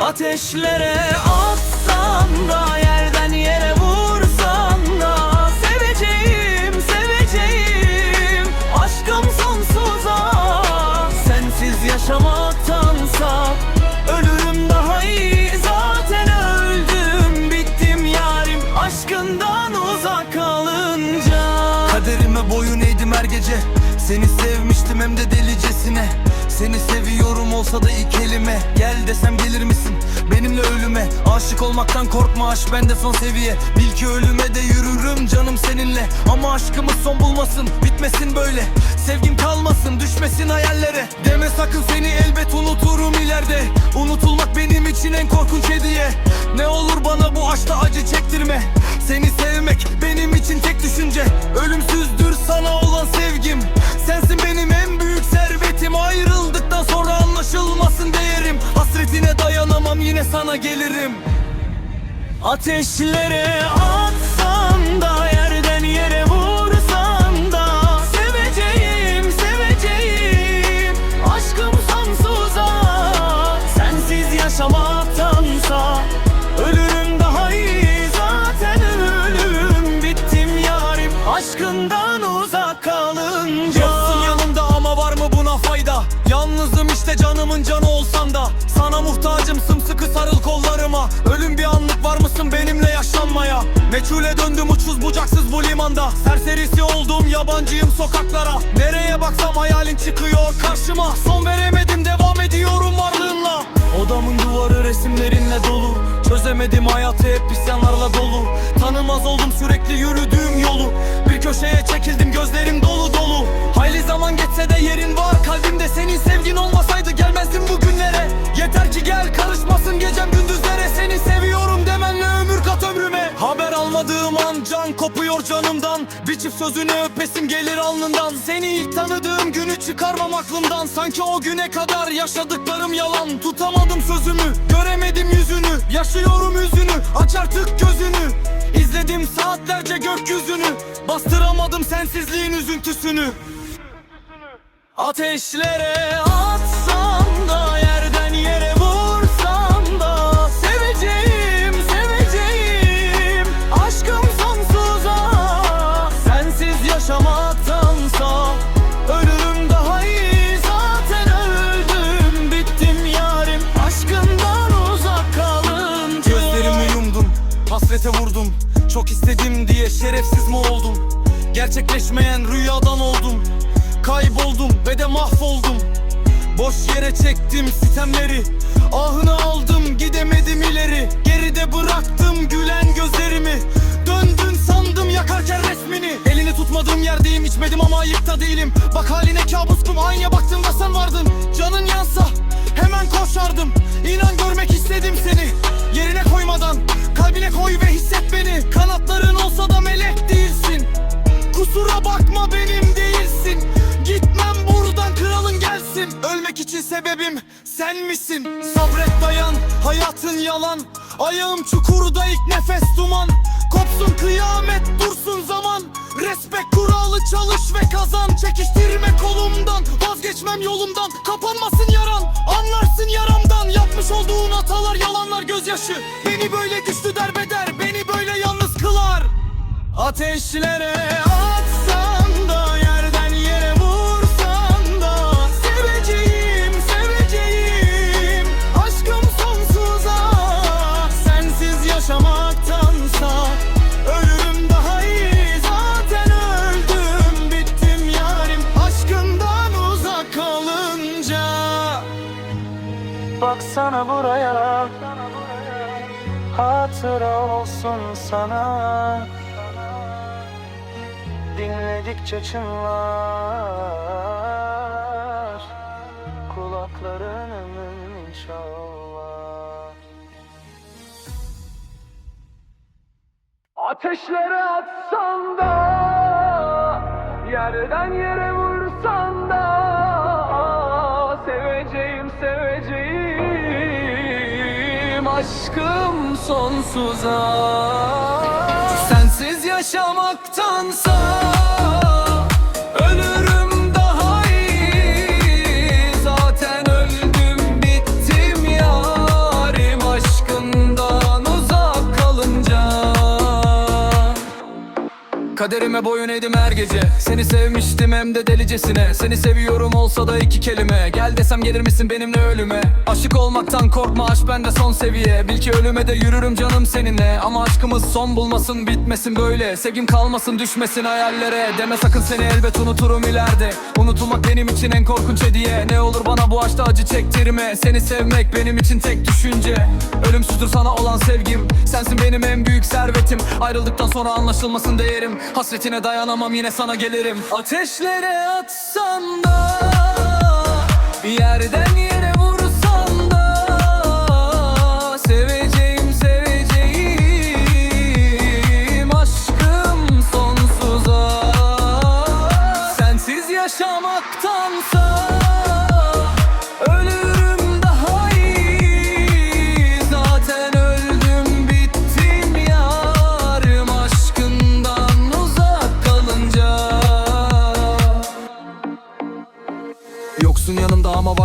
Ateşlere atsan da yerden yere vursan da Seveceğim, seveceğim Aşkım sonsuza Sensiz yaşamaktansa Ölürüm daha iyi. Zaten öldüm, bittim yarim Aşkından uzak kalınca. Kaderime boyun eğdim her gece Seni sevmiştim hem de delicesine Seni seviyorum olsa da ilk kelime Gel desem gelir misin? Benimle ölüme. Aşık olmaktan korkma aşk bende son seviye. Bil ki ölüme de yürürüm canım seninle. Ama aşkımız son bulmasın bitmesin böyle. Sevgim kalmasın düşmesin hayallere. Deme sakın seni elbet unuturum ileride. Unutulmak benim için en korkunç hediye. Ne olur bana bu aşkta acı çektirme. Seni sevmek benim için tek düşünce. Ölümsüzdür sana olan sevgim. Sensin gelirim. Ateşlere atsan da sarıl kollarıma. Ölüm bir anlık var mısın benimle yaşlanmaya? Meçhule döndüm uçsuz bucaksız bu limanda. Serserisi oldum yabancıyım sokaklara. Nereye baksam hayalin çıkıyor karşıma. Son veremedim devam ediyorum varlığınla. Odamın duvarı resimlerinle dolu. Çözemedim hayatı hep isyanlarla dolu kopuyor canımdan Bir çift sözünü öpesim gelir alnından. Seni ilk tanıdığım günü çıkarmam aklımdan. Sanki o güne kadar yaşadıklarım yalan. Tutamadım sözümü göremedim yüzünü. Yaşıyorum yüzünü aç artık gözünü. İzledim saatlerce gökyüzünü. Bastıramadım sensizliğin üzüntüsünü. Ateşlere hasrete vurdum. Çok istedim diye şerefsiz mi oldum? Gerçekleşmeyen rüyadan oldum. Kayboldum ve de mahvoldum. Boş yere çektim sitemleri. Ahını aldım gidemedim ileri. Geride bıraktım gülen gözlerimi. Döndün sandım yakarken resmini. Elini tutmadığım yerdeyim içmedim ama ayıpta değilim. Bak haline kabustum aynaya baktığımda sen vardın. Canın yansa hemen koşardım. İnan görmek istedim seni. Yerine koymadan kalbine koy ve hisset beni. Kanatların olsa da melek değilsin. Kusura bakma benim değilsin. Gitmem buradan kralın gelsin. Ölmek için sebebim sen misin? Sabret dayan hayatın yalan. Ayağım çukurda ilk nefes duman. Kopsun kıyamet dursun zaman. Respekt kuralı çalış ve kazan. Çekiştirme kolumdan Vazgeçmem yolumdan. Kapanmasın gözyaşı Beni böyle güçlü derbeder Beni böyle yalnız kılar. Ateşlere atsan Hatıra olsun sana. Dinledikçe çınlar. Kulaklarının inşallah. Ateşlere atsan da Yerden yere aşkım sonsuza. Sensiz yaşamaktansa ölürüm daha iyi. Zaten öldüm bittim yarim. Aşkından uzak kalınca. Kaderime boyun eğdim gece. Seni sevmiştim hem de delicesine. Seni seviyorum olsa da iki kelime. Gel desem gelir misin benimle ölüme? Aşık olmaktan korkma aşk bende son seviye. Bil ki ölüme de yürürüm canım seninle. Ama aşkımız son bulmasın bitmesin böyle. Sevgim kalmasın düşmesin hayallere. Deme sakın seni elbet unuturum ileride. Unutulmak benim için en korkunç hediye. Ne olur bana bu aşkta acı çektirme. Seni sevmek benim için tek düşünce. Ölümsüzdür sana olan sevgim. Sensin benim en büyük servetim. Ayrıldıktan sonra anlaşılmasın değerim. Hasretine dayanamam yine sana gelirim. Ateşlere atsan da Yerden yere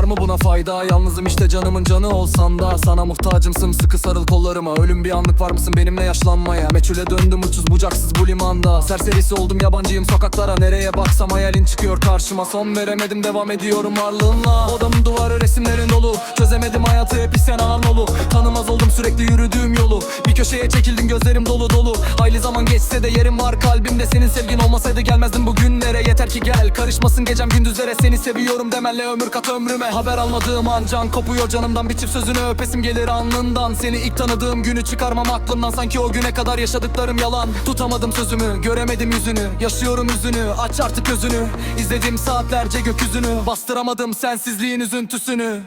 mı buna fayda? Yalnızım işte canımın canı olsan da. Sana muhtacım sımsıkı sarıl kollarıma. Ölüm bir anlık var mısın benimle yaşlanmaya? Meçhule döndüm uçsuz bucaksız bu limanda. Serserisi oldum yabancıyım sokaklara. Nereye baksam hayalin çıkıyor karşıma. Son veremedim devam ediyorum varlığınla. Odamın duvarı resimlerin dolu. Çözemedim hayatı hep isyan Anadolu Tanımaz oldum sürekli yürüdüğüm yolu. Bir köşeye çekildim gözlerim dolu dolu. Hayli zaman geçse de yerim var kalbimde. Senin sevgin olmasaydı gelmezdim bugünlere. Yeter ki gel karışmasın gecem gündüzlere. Seni seviyorum demenle ömür kat ömrüme Haber almadığım an can kopuyor canımdan. Bir çift sözünü öpesim gelir alnından. Seni ilk tanıdığım günü çıkarmam aklımdan. Sanki o güne kadar yaşadıklarım yalan. Tutamadım sözümü göremedim yüzünü. Yaşıyorum üzünü aç artık gözünü. İzledim saatlerce gökyüzünü. Bastıramadım sensizliğin üzüntüsünü.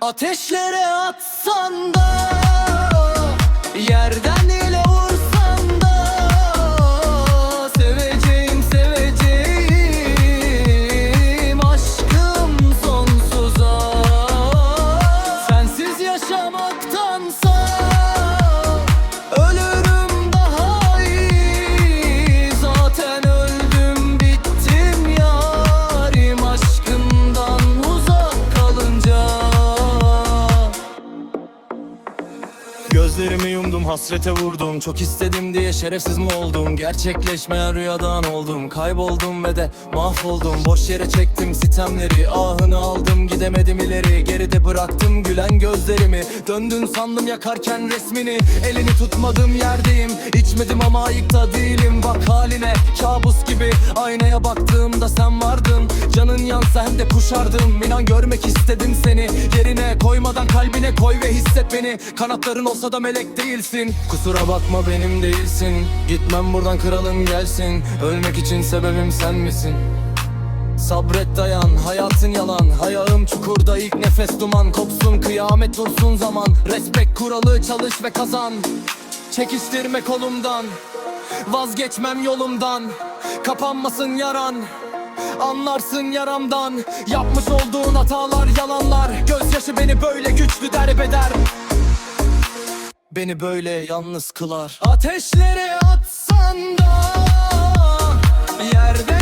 Ateşlere atsan da Yerden hasrete vurdum. Çok istedim diye şerefsiz mi oldum? Gerçekleşmeyen rüyadan oldum. Kayboldum ve de mahvoldum. Boş yere çektim sitemleri. Ahını aldım gidemedim ileri. Geride bıraktım gülen gözlerimi. Döndün sandım yakarken resmini. Elini tutmadığım yerdeyim. İçmedim ama ayıkta değilim. Bak haline kabus gibi. Aynaya baktığımda sen vardın Canın yansa hem de kuşardım İnan görmek istedim seni. Yerine koymadan kalbine koy ve hisset beni. Kanatların olsa da melek değilsin. Kusura bakma benim değilsin. Gitmem buradan kralım gelsin. Ölmek için sebebim sen misin? Sabret dayan. Hayatın yalan. Hayağım çukurda ilk nefes duman. Kopsun kıyamet dursun zaman. Respekt kuralı çalış ve kazan. Çekiştirme kolumdan. Vazgeçmem yolumdan. Kapanmasın yaran Anlarsın yaramdan. Yapmış olduğun hatalar yalanlar. Gözyaşı beni böyle güçlü derbeder. Beni böyle yalnız kılar. Ateşlere atsan da Yerden